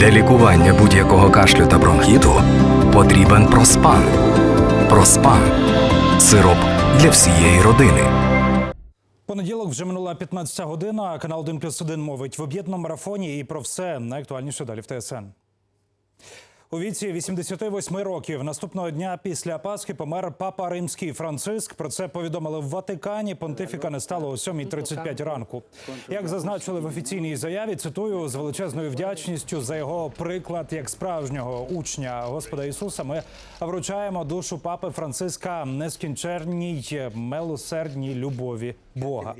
Для лікування будь-якого кашлю та бронхіту потрібен проспан. Проспан сироп для всієї родини. Понеділок вже минула 15 година. Канал 1 плюс 1 мовить в об'єднаному марафоні і про все найактуальніше далі в ТСН. У віці 88 років наступного дня після Пасхи помер папа римський Франциск. Про це повідомили в Ватикані. Понтифіка не стало о 7.35 ранку. Як зазначили в офіційній заяві, цитую з величезною вдячністю за його приклад як справжнього учня Господа Ісуса. Ми вручаємо душу папи Франциска нескінченній милосердній любові Бога.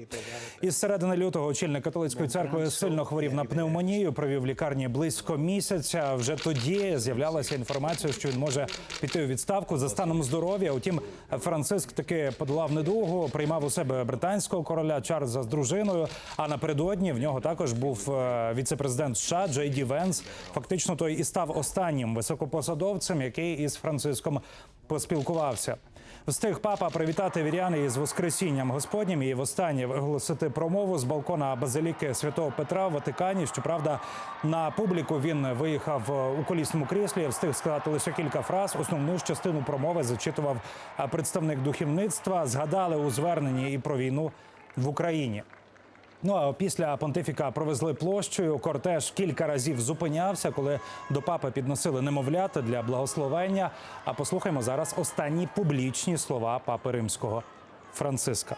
Із середини лютого очільник католицької церкви сильно хворів на пневмонію. Провів в лікарні близько місяця. Вже тоді з'являлася інформація, що він може піти у відставку за станом здоров'я. Утім, Франциск таки подолав недугу, приймав у себе британського короля Чарльза з дружиною. А напередодні в нього також був е, віцепрезидент США Джей Ді Венс. Фактично, той і став останнім високопосадовцем, який із Франциском поспілкувався. Встиг папа привітати віряни із Воскресінням Господнім і востаннє виголосити промову з балкона базиліки святого Петра в Ватикані. Щоправда, на публіку він виїхав е, у колісному кріслі. Встиг сказати лише кілька фраз. Основну частину промови зачитував е, представник духовництва. Згадали у зверненні і про війну в Україні. Ну а після понтифіка провезли площею. Кортеж кілька разів зупинявся, коли до папи підносили немовлята для благословення. А послухаймо зараз останні публічні слова папи римського Франциска.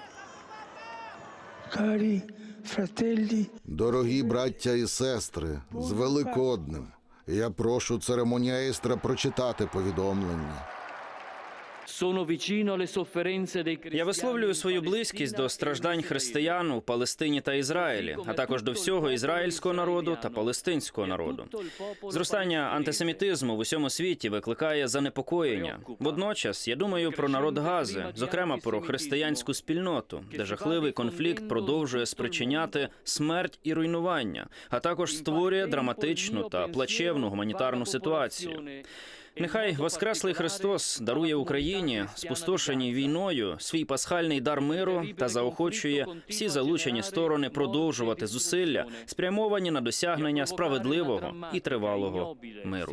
Cari fratelli, Дорогі браття і сестри, з Великоднем. Я прошу церемоніаїстра прочитати повідомлення. Я висловлюю свою близькість до страждань християн у Палестині та Ізраїлі, а також до всього ізраїльського народу та палестинського народу. Зростання антисемітизму в усьому світі викликає занепокоєння. Водночас я думаю про народ Гази, зокрема про християнську спільноту, де жахливий конфлікт продовжує спричиняти смерть і руйнування, а також створює драматичну та плачевну гуманітарну ситуацію. Нехай Воскреслий Христос дарує Україні, спустошеній війною, свій пасхальний дар миру та заохочує всі залучені сторони продовжувати зусилля, спрямовані на досягнення справедливого і тривалого миру.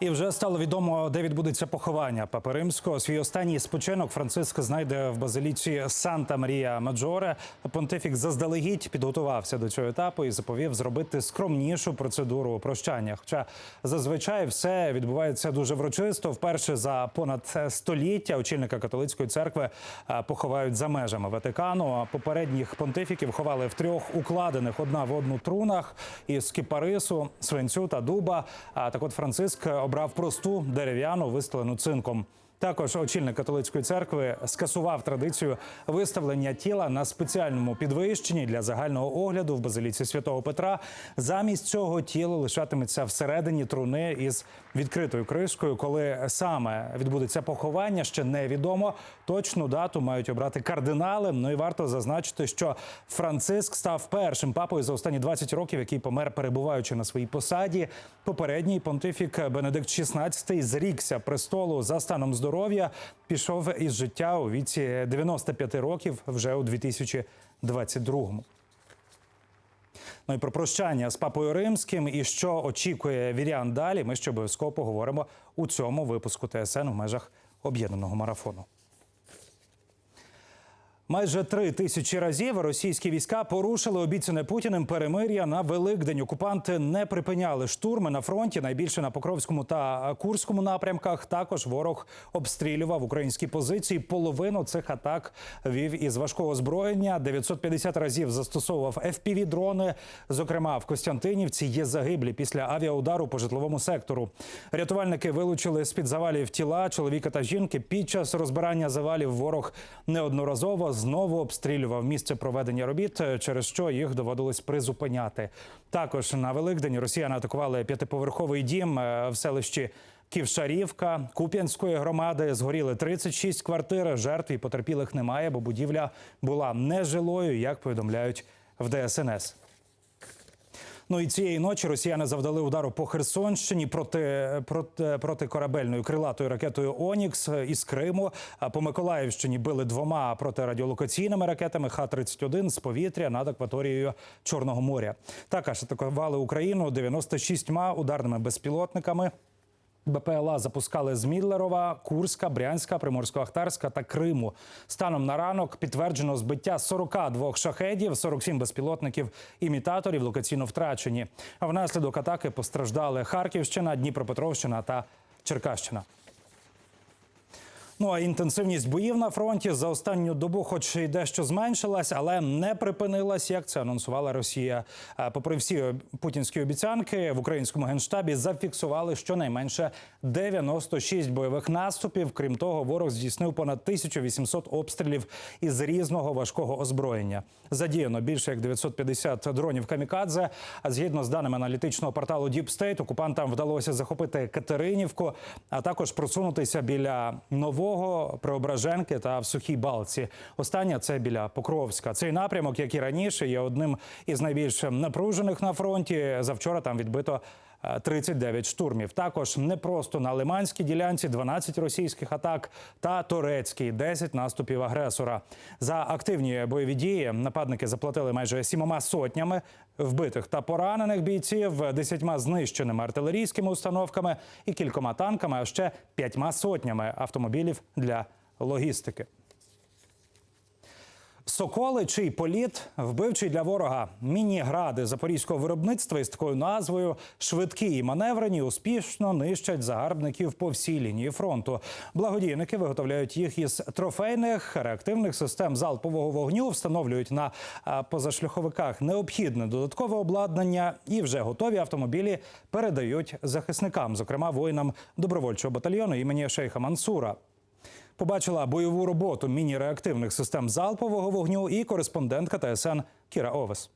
І вже стало відомо, де відбудеться поховання Папи Римського. Свій останній спочинок Франциск знайде в базиліці Санта Марія Маджоре. Понтифік заздалегідь підготувався до цього етапу і заповів зробити скромнішу процедуру прощання. Хоча зазвичай все відбувається дуже врочисто. Вперше за понад століття очільника католицької церкви е, поховають за межами Ватикану. Попередніх понтифіків ховали в трьох укладених одна в одну трунах із кипарису, свинцю та дуба. А так от Франциск обрав просту дерев'яну, вистелену цинком. Також очільник католицької церкви скасував традицію виставлення тіла на спеціальному підвищенні для загального огляду в базиліці святого Петра. Замість цього тіло лишатиметься всередині труни із відкритою кришкою. Коли саме відбудеться поховання, ще невідомо. Точну дату мають обрати кардинали. Ну і варто зазначити, що Франциск став першим папою за останні 20 років, який помер, перебуваючи на своїй посаді. Попередній понтифік Бенедикт XVI зрікся престолу за станом здоров'я. Пішов із життя у віці 95 років вже у 2022-му. Ну і про прощання з папою римським і що очікує вірян далі. Ми ще обов'язково поговоримо у цьому випуску ТСН в межах об'єднаного марафону. Майже три тисячі разів російські війська порушили обіцяне Путіним перемир'я на Великдень. Окупанти не припиняли штурми на фронті. Найбільше на Покровському та Курському напрямках. Також ворог обстрілював українські позиції. Половину цих атак вів із важкого озброєння. 950 разів застосовував fpv дрони. Зокрема, в Костянтинівці є загиблі після авіаудару по житловому сектору. Рятувальники вилучили з під завалів тіла чоловіка та жінки. Під час розбирання завалів ворог неодноразово знову обстрілював місце проведення робіт, через що їх доводилось призупиняти. Також на Великдень росіяни атакували п'ятиповерховий дім е, в селищі. Ківшарівка Куп'янської громади згоріли 36 квартир. Жертв і потерпілих немає, бо будівля була нежилою, як повідомляють в ДСНС. Ну і цієї ночі росіяни завдали удару по Херсонщині проти, проти протикорабельною крилатою ракетою Онікс із Криму. А по Миколаївщині били двома протирадіолокаційними ракетами Х-31 з повітря над акваторією Чорного моря. Також атакували Україну 96 ударними безпілотниками. БПЛА запускали з Мідлерова, Курська, Брянська, Приморсько-Ахтарська та Криму. Станом на ранок підтверджено збиття 42 шахедів, 47 безпілотників, імітаторів локаційно втрачені. А внаслідок атаки постраждали Харківщина, Дніпропетровщина та Черкащина. Ну а інтенсивність боїв на фронті за останню добу, хоч і дещо зменшилась, але не припинилась, як це анонсувала Росія. А Попри всі путінські обіцянки, в українському генштабі зафіксували щонайменше 96 бойових наступів. Крім того, ворог здійснив понад 1800 обстрілів із різного важкого озброєння. Задіяно більше як 950 дронів камікадзе. А згідно з даними аналітичного порталу Deep State, окупантам вдалося захопити Катеринівку, а також просунутися біля нового Преображенки та в Сухій Балці. Остання це біля Покровська. Цей напрямок, як і раніше, є одним із найбільш напружених на фронті. Завчора там відбито. Е, 39 штурмів. Також не просто на Лиманській ділянці 12 російських атак та турецькій 10 наступів агресора. За активні бойові дії нападники заплатили майже сімома сотнями вбитих та поранених бійців, десятьма знищеними артилерійськими установками і кількома танками, а ще п'ятьма сотнями автомобілів для логістики. Соколи, чий політ вбивчий для ворога. Міні-гради запорізького виробництва із такою назвою швидкі і маневрені успішно нищать загарбників по всій лінії фронту. Благодійники виготовляють їх із трофейних реактивних систем залпового вогню, встановлюють на позашляховиках необхідне додаткове обладнання і вже готові автомобілі передають захисникам, зокрема воїнам добровольчого батальйону імені Шейха Мансура. Побачила бойову роботу міні-реактивних систем залпового вогню і кореспондентка ТСН Кіра Овес.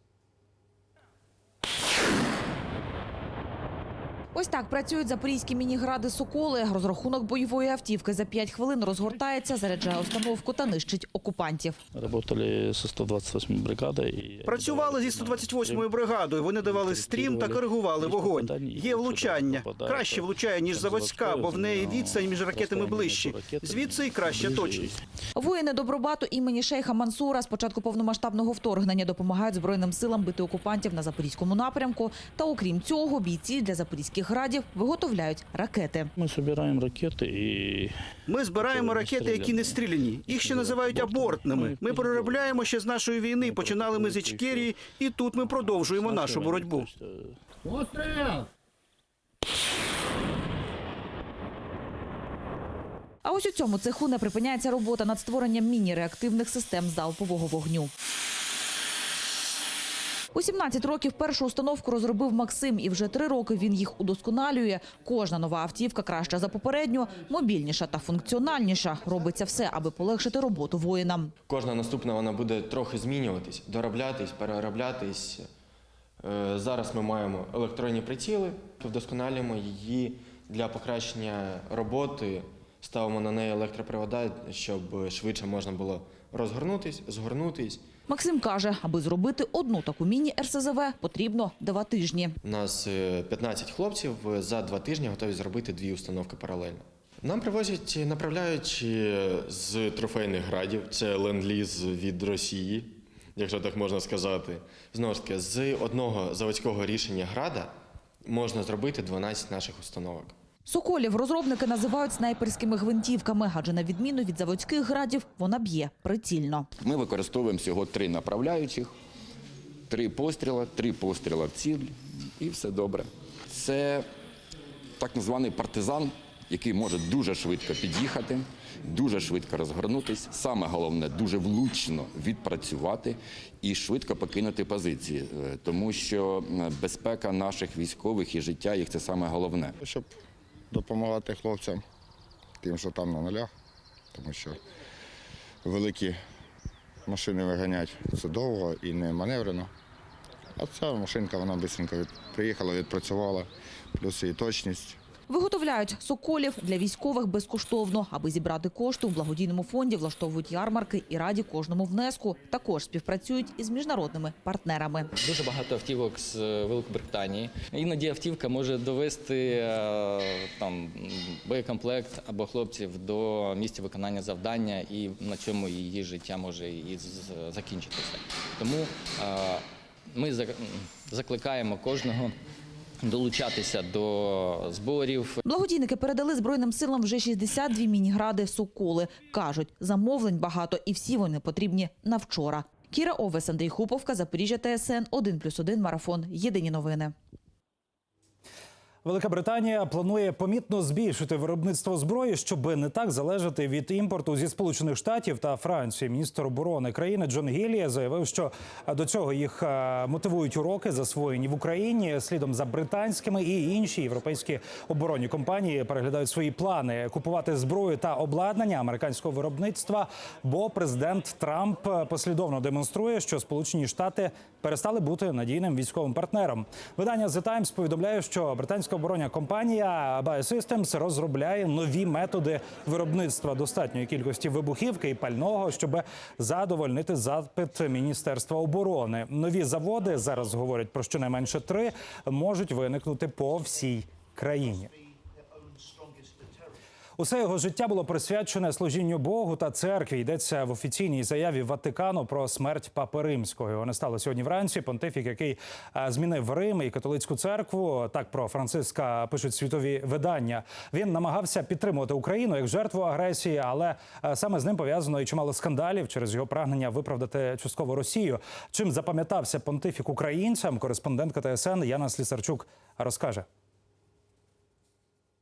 Ось так працюють запорізькі мінігради «Соколи». Розрахунок бойової автівки за 5 хвилин розгортається, заряджає установку та нищить окупантів. Работали со 128 бригадою. І Працювали зі 128-ю бригадою. Вони давали стрім та коригували вогонь. Є влучання. Краще влучає, ніж заводська, бо в неї відстань між ракетами ближче. Звідси і краща точність. Воїни Добробату імені Шейха Мансура з початку повномасштабного вторгнення допомагають Збройним силам бити окупантів на запорізькому напрямку. Та окрім цього, бійці для запорізьких градів виготовляють ракети. Ми збираємо ракети і Ми збираємо ракети, які не стріляні. Їх ще називають абортними. Ми переробляємо ще з нашої війни. Починали ми з Ічкерії, і тут ми продовжуємо нашу боротьбу. А ось у цьому цеху не припиняється робота над створенням міні-реактивних систем залпового вогню. У 17 років першу установку розробив Максим, і вже три роки він їх удосконалює. Кожна нова автівка краща за попередню, мобільніша та функціональніша. Робиться все, аби полегшити роботу воїнам. Кожна наступна вона буде трохи змінюватись, дороблятись, перероблятись. Е, Зараз ми маємо електронні приціли, вдосконалюємо її для покращення роботи, ставимо на неї електропривода, щоб швидше можна було розгорнутись, згорнутись. Максим каже, аби зробити одну таку міні-РСЗВ, потрібно два тижні. У нас е, 15 хлопців е, за два тижні готові зробити дві установки паралельно. Нам привозять, направляють е, з трофейних градів, це ленд-ліз від Росії, якщо так можна сказати. Знову ж таки, з одного заводського рішення града можна зробити 12 наших установок. Соколів розробники називають снайперськими гвинтівками, адже на відміну від заводських градів вона б'є прицільно. Ми використовуємо всього три направляючих, три постріла, три постріла в ціль, і все добре. Це так званий партизан, який може дуже швидко під'їхати, дуже швидко розгорнутися. Саме головне дуже влучно відпрацювати і швидко покинути позиції, Е, тому що е, безпека наших військових і життя їх це саме головне. щоб допомагати хлопцям, тим, що там на нулях, тому що великі машини виганять це довго і не маневрено. А ця машинка вона швидко приїхала, відпрацювала, плюс її точність. Виготовляють соколів для військових безкоштовно. Аби зібрати кошти у благодійному фонді, влаштовують ярмарки і раді кожному внеску. Також співпрацюють із міжнародними партнерами. Дуже багато автівок з е, Великобританії. Іноді автівка може довести е, там боєкомплект або хлопців до місця виконання завдання, і на цьому її життя може і закінчитися. Тому е, ми закликаємо кожного долучатися до зборів, Благодійники передали Збройним силам вже 62 мінігради «Соколи». Кажуть, замовлень багато і всі вони потрібні на вчора. Кіра Овес, Андрій Хуповка, Запоріжжя ТСН, 1+,1 Марафон. Єдині новини. Велика Британія планує помітно збільшити виробництво зброї, щоб не так залежати від імпорту зі Сполучених Штатів та Франції. Міністр оборони країни Джон Гіллі заявив, що до цього їх е, мотивують уроки, засвоєні в Україні. Слідом за британськими і інші європейські оборонні компанії переглядають свої плани купувати зброю та обладнання американського виробництва. Бо президент Трамп е, послідовно демонструє, що Сполучені Штати перестали бути надійним військовим партнером. Видання The Times повідомляє, що британська оборонна компанія Biosystems розробляє нові методи виробництва достатньої кількості вибухівки і пального, щоб задовольнити запит Міністерства оборони. Нові заводи зараз говорять про щонайменше три можуть виникнути по всій країні. Усе його життя було присвячене служінню Богу та церкві. Йдеться в офіційній заяві Ватикану про смерть Папи Римського. Не стало сьогодні вранці. Понтифік, який е, змінив Рим і католицьку церкву. Так про Франциска пишуть світові видання. Він намагався підтримувати Україну як жертву агресії, але е, саме з ним пов'язано і чимало скандалів через його прагнення виправдати частково Росію. Чим запам'ятався понтифік українцям? Кореспондентка ТСН Яна Слісарчук розкаже.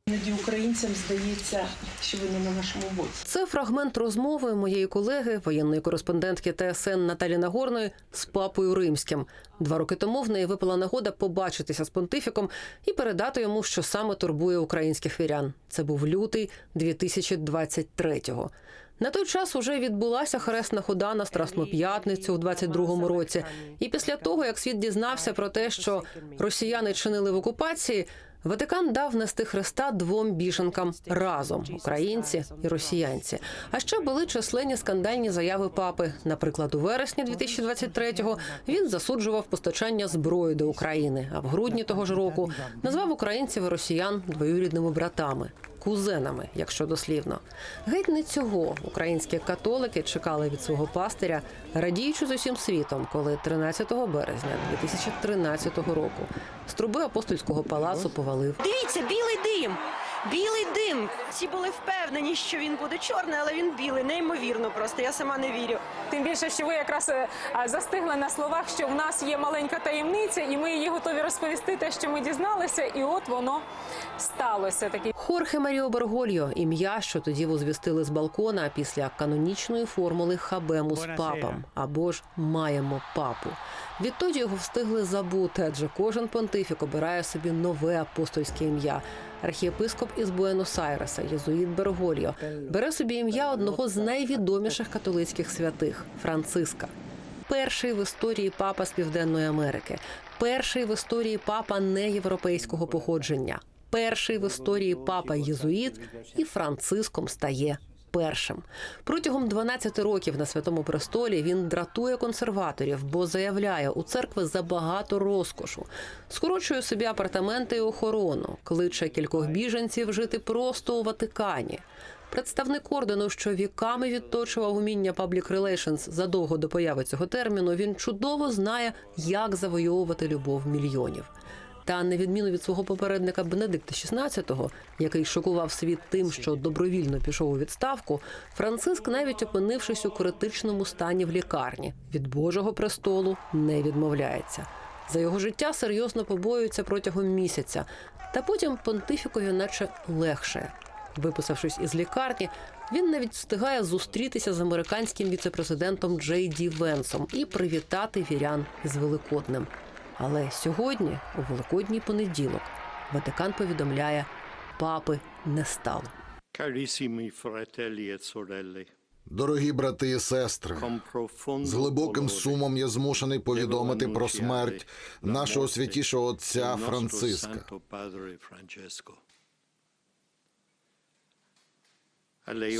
Іноді українцям здається, що ви не на нашому боці. Це фрагмент розмови моєї колеги, воєнної кореспондентки ТСН Наталі Нагорної з папою римським. Два роки тому в неї випала нагода побачитися з понтифіком і передати йому, що саме турбує українських вірян. Це був лютий 2023-го. На той час уже відбулася хресна хода на Страсну п'ятницю у 22-му році. І після того, як світ дізнався про те, що росіяни чинили в окупації, Ватикан дав нести Христа двом біженкам разом українці і росіянці. А ще були численні скандальні заяви папи. Наприклад, у вересні 2023-го він засуджував постачання зброї до України. А в грудні того ж року назвав українців і росіян двоюрідними братами. Кузенами, якщо дослівно, геть не цього українські католики чекали від свого пастиря, радіючи з усім світом, коли 13 березня 2013 року з труби апостольського палацу повалив Дивіться, білий дим! Білий дим! Всі були впевнені, що він буде чорний, але він білий. Неймовірно просто. Я сама не вірю. Тим більше, що ви якраз е, застигли на словах, що в нас є маленька таємниця, і ми її готові розповісти те, що ми дізналися, і от воно сталося. Такий Хорхе Маріо Бергольо, ім'я, що тоді возвістили з балкона після канонічної формули Хабемус папам або ж маємо папу. Відтоді його встигли забути, адже кожен понтифік обирає собі нове апостольське ім'я. Архієпископ із Буенос-Айреса, єзуїт Бергольо, бере собі ім'я одного з найвідоміших католицьких святих Франциска. Перший в історії папа з Південної Америки, перший в історії папа неєвропейського походження, перший в історії папа єзуїт і Франциском стає першим. Протягом 12 років на святому престолі він дратує консерваторів, бо заявляє, у церкви забагато розкошу, скорочує собі апартаменти і охорону, кличе кількох біженців жити просто у Ватикані. Представник ордену, що віками відточував уміння Public Relations задовго до появи цього терміну, він чудово знає, як завойовувати любов мільйонів. Та на відміну від свого попередника Бенедикта XVI, який шокував світ тим, що добровільно пішов у відставку, Франциск, навіть опинившись у критичному стані в лікарні, від Божого престолу не відмовляється. За його життя серйозно побоюються протягом місяця, та потім понтифікові, наче легше. Виписавшись із лікарні, він навіть встигає зустрітися з американським віцепрезидентом Джей Ді Венсом і привітати вірян з Великоднем. Але сьогодні, у Великодній понеділок, Ватикан повідомляє, папи не стало. Carissimi fratelli e sorelle, Дорогі брати і сестри, з глибоким сумом я змушений повідомити про смерть нашого святішого отця Франциска.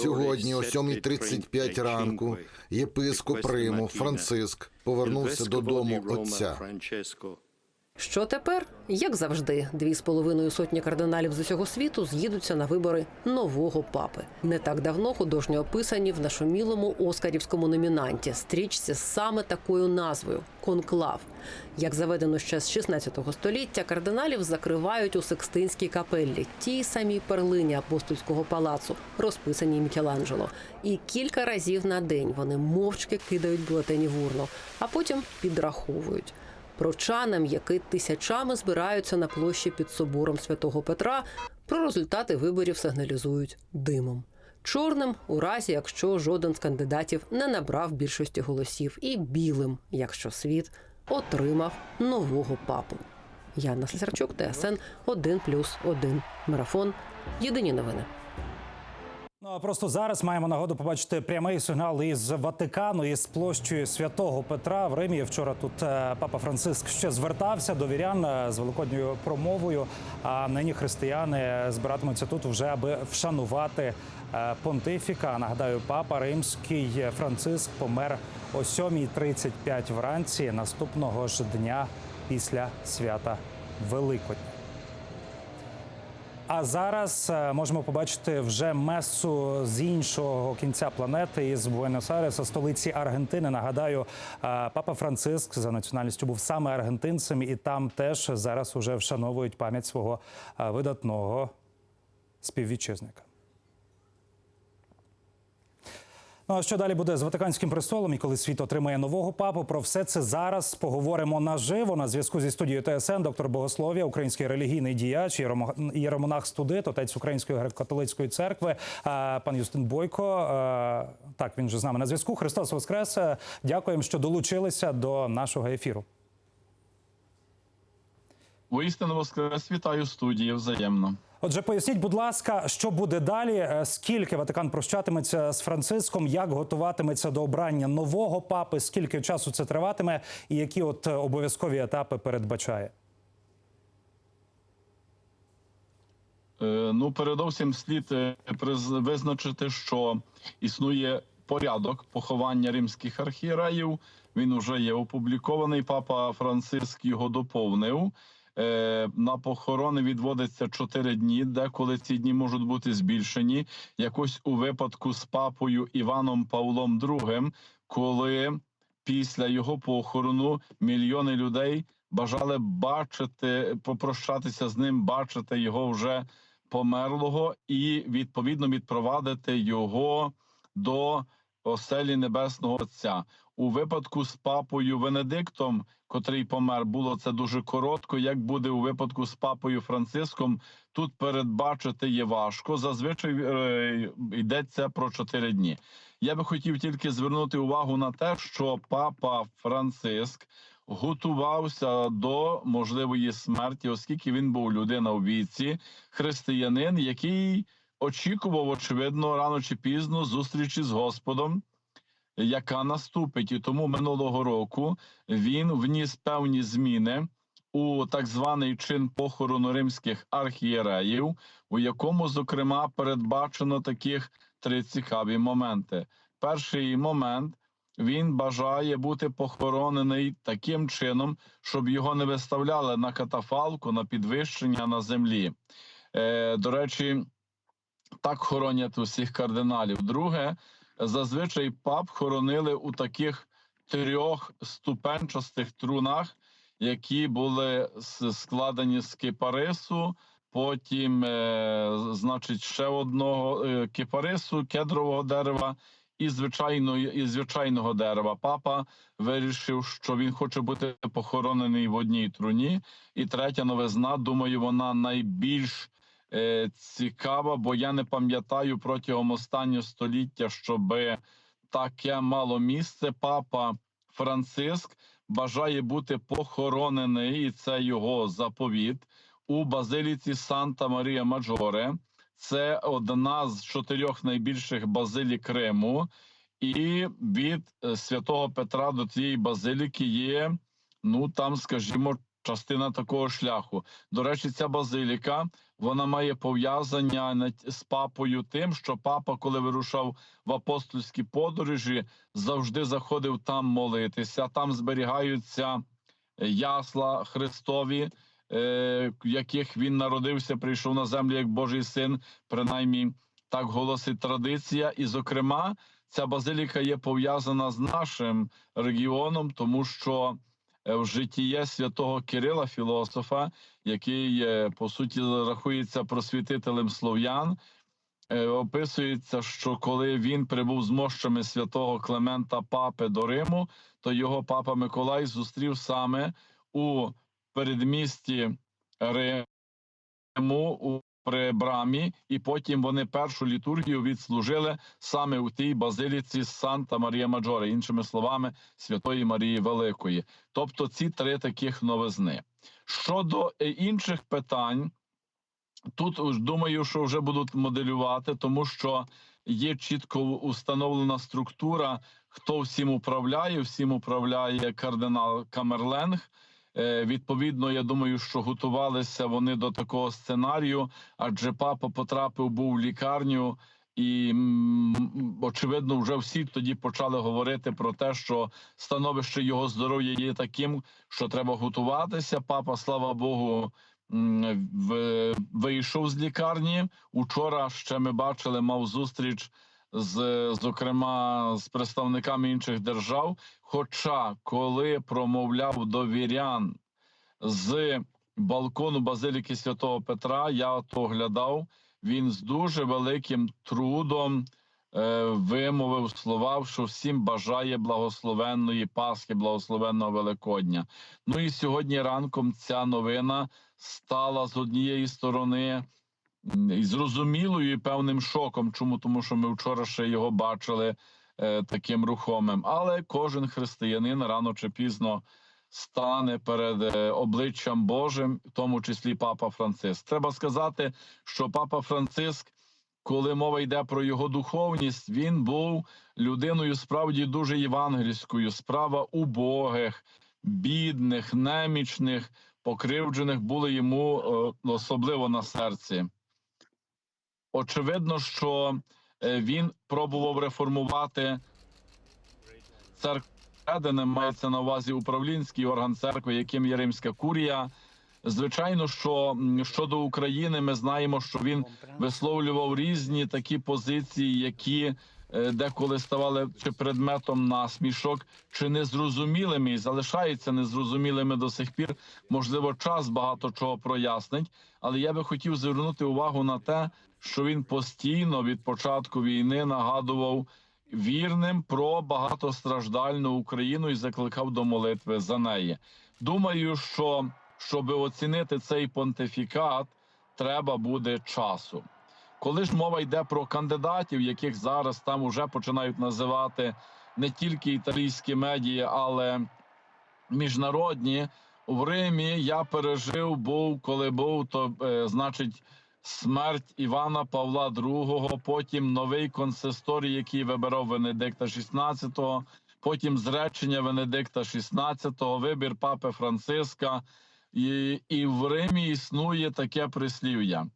Сьогодні о 7.35 ранку єпископ Риму Франциск повернувся додому отця. Що тепер? Як завжди, дві з половиною сотні кардиналів з усього світу з'їдуться на вибори нового папи. Не так давно художньо описані в нашумілому оскарівському номінанті стрічці саме такою назвою конклав. Як заведено ще з 16 століття, кардиналів закривають у Секстинській капеллі, тій самій перлині апостольського палацу, розписаній Мікеланджело. І кілька разів на день вони мовчки кидають бюлетені в урну, а потім підраховують. Прочанам, які тисячами збираються на площі під собором святого Петра, про результати виборів сигналізують димом. Чорним у разі, якщо жоден з кандидатів не набрав більшості голосів, і білим, якщо світ отримав нового папу. Яна Слесарчук, ТСН 1+,1. Марафон. Єдині новини. Ну а просто зараз маємо нагоду побачити прямий сигнал із Ватикану із площею святого Петра в Римі. Вчора тут е, папа Франциск ще звертався до вірян е, з великодньою промовою. А нині християни збиратимуться тут вже аби вшанувати е, понтифіка. Нагадаю, папа римський Франциск помер о 7.35 вранці наступного ж дня після свята Великодня. А зараз е, можемо побачити вже месу з іншого кінця планети із Буенос-Айреса, столиці Аргентини. Нагадаю, е, папа Франциск за національністю був саме аргентинцем, і там теж зараз уже вшановують пам'ять свого е, видатного співвітчизника. Ну а що далі буде з Ватиканським престолом і коли світ отримає нового папу? Про все це зараз поговоримо наживо на зв'язку зі студією ТСН, доктор богослов'я, український релігійний діяч, єромонах студит, отець Української греко-католицької церкви, пан Юстин Бойко. Так, він же з нами на зв'язку. Христос Воскрес. Дякуємо, що долучилися до нашого ефіру. Воістину воскрес, вітаю студії взаємно. Отже, поясніть, будь ласка, що буде далі? Е, Скільки Ватикан прощатиметься з Франциском? Як готуватиметься до обрання нового папи? Скільки часу це триватиме? І які от е, обов'язкові етапи передбачає? Е, Ну, передовсім слід визначити, що існує порядок поховання римських архієреїв. Він уже є опублікований. Папа Франциск його доповнив. Е, На похорони відводиться 4 дні, деколи ці дні можуть бути збільшені. Якось у випадку з папою Іваном Павлом II, коли після його похорону мільйони людей бажали бачити, попрощатися з ним, бачити його вже померлого, і відповідно відпровадити його до оселі Небесного Отця. У випадку з папою Венедиктом, котрий помер, було це дуже коротко. Як буде у випадку з папою Франциском, тут передбачити є важко. Зазвичай е, йдеться про чотири дні. Я би хотів тільки звернути увагу на те, що папа Франциск готувався до можливої смерті, оскільки він був людина у віці, християнин, який очікував, очевидно, рано чи пізно зустрічі з Господом, яка наступить. І тому минулого року він вніс певні зміни у так званий чин похорону римських архієреїв, у якому, зокрема, передбачено таких три цікаві моменти. Перший момент. Він бажає бути похоронений таким чином, щоб його не виставляли на катафалку, на підвищення на землі. Е, до речі, так хоронять усіх кардиналів. Друге, зазвичай пап хоронили у таких трьох ступенчастих трунах, які були складені з кипарису. Потім, е, значить, ще одного е, кипарису, кедрового дерева і звичайного, і звичайного дерева. Папа вирішив, що він хоче бути похоронений в одній труні. І третя новизна, думаю, вона найбільш цікава, бо я не пам'ятаю протягом останнього століття, щоб таке мало місце. Папа Франциск бажає бути похоронений, і це його заповіт у базиліці Санта Марія Маджоре. Це одна з чотирьох найбільших базилік Риму, і від е, святого Петра до цієї базиліки є, ну там, скажімо, частина такого шляху. До речі, ця базиліка вона має пов'язання з папою тим, що папа, коли вирушав в апостольські подорожі, завжди заходив там молитися. Там зберігаються ясла Христові, е, в яких він народився, прийшов на землю як Божий син, принаймні так голосить традиція. І, зокрема, ця базиліка є пов'язана з нашим регіоном, тому що е, в житті святого Кирила, філософа, який е, по суті рахується просвітителем слов'ян. Е, Описується, що коли він прибув з мощами святого Клемента Папи до Риму, то його папа Миколай зустрів саме у передмісті Риму при брамі, і потім вони першу літургію відслужили саме у тій базиліці Санта Марія Маджоре, іншими словами, Святої Марії Великої. Тобто ці три таких новизни. Щодо е, інших питань, тут думаю, що вже будуть моделювати, тому що є чітко установлена структура, хто всім управляє. Всім управляє кардинал Камерленг. Е, Відповідно, я думаю, що готувалися вони до такого сценарію, адже папа потрапив був в лікарню, і очевидно, вже всі тоді почали говорити про те, що становище його здоров'я є таким, що треба готуватися. Папа, слава Богу, вийшов з лікарні. Учора ще ми бачили, мав зустріч з зокрема з представниками інших держав. Хоча коли промовляв до вірян з балкону базиліки святого Петра, я то оглядав. Він з дуже великим трудом е, вимовив слова, що всім бажає благословенної Пасхи, благословенного Великодня. Ну і сьогодні ранком ця новина стала з однієї сторони зрозумілою і певним шоком. Чому тому, що ми вчора ще його бачили таким рухомим. Але кожен християнин рано чи пізно стане перед е, обличчям Божим, в тому числі Папа Франциск. Треба сказати, що Папа Франциск, коли мова йде про його духовність, він був людиною справді дуже євангельською. Справа убогих, бідних, немічних, покривджених були йому е, особливо на серці. Очевидно, що е, він пробував реформувати церкву Едене, мається на увазі управлінський орган церкви, яким є римська курія. Звичайно, що щодо України, ми знаємо, що він висловлював різні такі позиції, які е, деколи ставали чи предметом насмішок, чи незрозумілими, і залишаються незрозумілими до сих пір. Можливо, час багато чого прояснить. Але я би хотів звернути увагу на те, що він постійно від початку війни нагадував вірним про багатостраждальну Україну і закликав до молитви за неї. Думаю, що щоб оцінити цей понтифікат, треба буде часу. Коли ж мова йде про кандидатів, яких зараз там уже починають називати не тільки італійські медіа, але міжнародні в Римі я пережив, був коли був, то е, значить смерть Івана Павла II, потім новий консисторій, який вибирав Венедикта XVI, потім зречення Венедикта XVI, вибір папи Франциска. І, і в Римі існує таке прислів'я: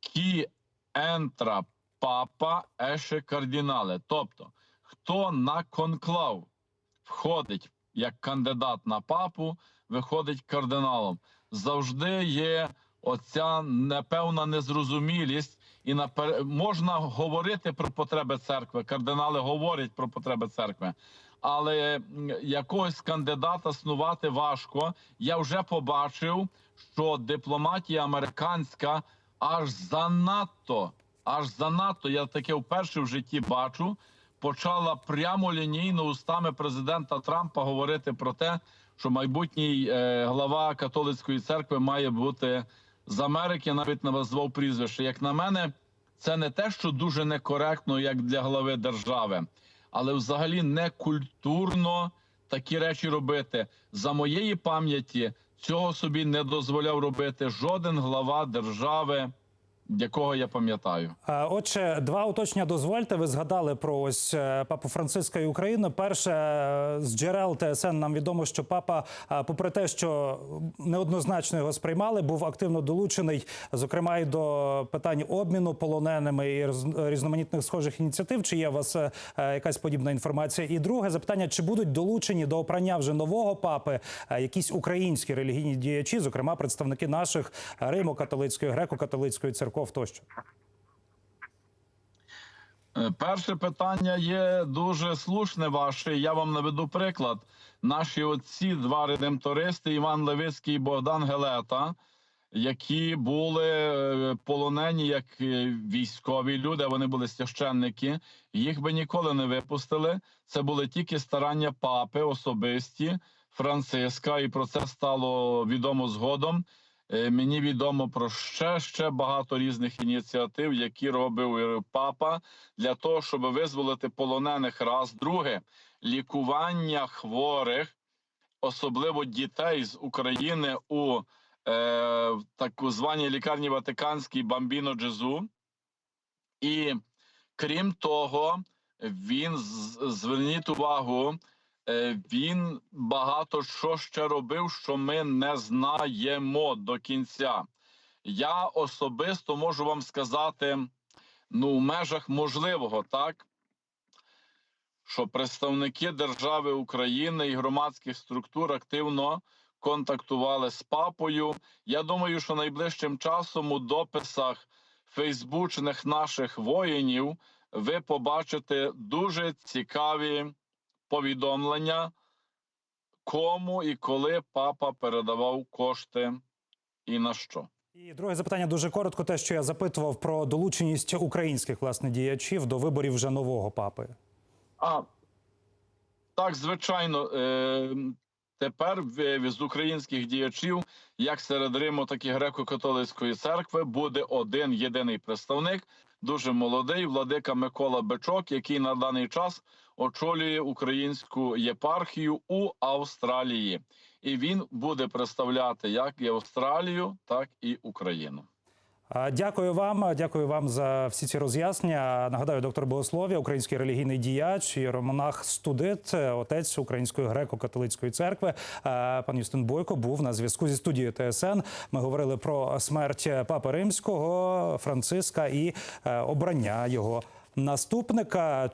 Кі ентра папа еше кардінале. Тобто, хто на конклав входить як кандидат на папу, виходить кардиналом. Завжди є оця непевна незрозумілість, і напер... можна говорити про потреби церкви. Кардинали говорять про потреби церкви. Але якогось кандидата снувати важко. Я вже побачив, що дипломатія американська аж занадто, аж занадто. Я таке вперше в житті бачу. Почала прямо лінійно устами президента Трампа говорити про те, що майбутній е, глава католицької церкви має бути з Америки. Навіть назвав прізвище. Як на мене, це не те, що дуже некоректно, як для глави держави, але взагалі не культурно такі речі робити. За моєї пам'яті цього собі не дозволяв робити жоден глава держави якого я пам'ятаю. Е, Отже, два уточнення дозвольте. Ви згадали про ось е, папу Франциска і Україну. Перше е, з джерел ТСН нам відомо, що папа, попри те, що неоднозначно його сприймали, був активно долучений, зокрема і до питань обміну полоненими і різноманітних схожих ініціатив. Чи є у вас якась подібна інформація? І друге запитання: чи будуть долучені до обрання вже нового папи якісь українські релігійні діячі, зокрема представники наших Римо-католицької, греко-католицької церков тощо? Е, Перше питання є дуже слушне ваше. Я вам наведу приклад. Наші отці, два редемтористи, Іван Левицький і Богдан Гелета, які були е, полонені як е, військові люди, вони були священники. Їх би ніколи не випустили. Це були тільки старання папи особисті Франциска, і про це стало відомо згодом. Е, Мені відомо про ще ще багато різних ініціатив, які робив папа для того, щоб визволити полонених. Раз друге лікування хворих, особливо дітей з України у е, в так званій лікарні Ватиканській Бамбіно Джезу. І крім того, він зверніть увагу, він багато що ще робив, що ми не знаємо до кінця. Я особисто можу вам сказати, ну, в межах можливого, так, що представники держави України і громадських структур активно контактували з папою. Я думаю, що найближчим часом у дописах фейсбучних наших воїнів ви побачите дуже цікаві повідомлення, кому і коли папа передавав кошти і на що. І друге запитання дуже коротко. Те, що я запитував про долученість українських власне діячів до виборів вже нового папи. А так, звичайно, е, тепер в- з українських діячів, як серед Риму, так і греко-католицької церкви, буде один єдиний представник, дуже молодий владика Микола Бичок, який на даний час очолює українську єпархію у Австралії, і він буде представляти як і Австралію, так і Україну. Дякую вам. Дякую вам за всі ці роз'яснення. Нагадаю, доктор богослов'я, український релігійний діяч, єромонах студит, отець Української греко-католицької церкви. Е, Пан Юстин Бойко був на зв'язку зі студією ТСН. Ми говорили про смерть Папи Римського, Франциска і е, обрання його наступника.